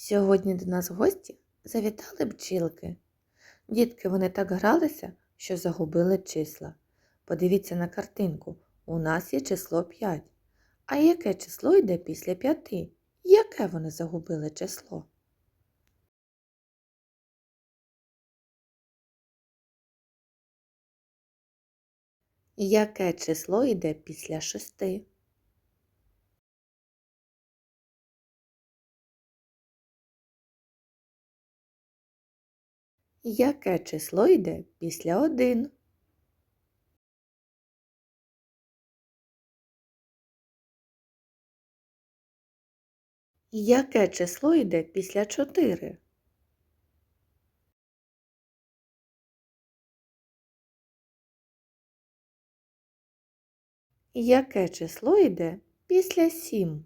Сьогодні до нас в гості завітали бджілки. Дітки вони так гралися, що загубили числа. Подивіться на картинку. У нас є число 5. А яке число йде після 5? Яке вони загубили число? Яке число йде після 6? Яке число йде після 1? Яке число йде після 4? Яке число йде після 7?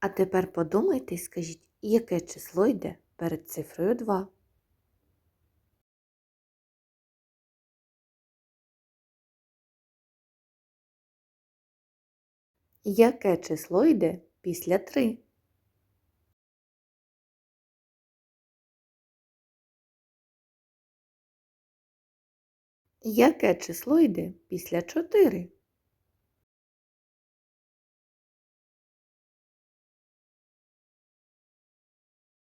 А тепер подумайте і скажіть, яке число йде перед цифрою 2? Яке число йде після 3? Яке число йде після 4?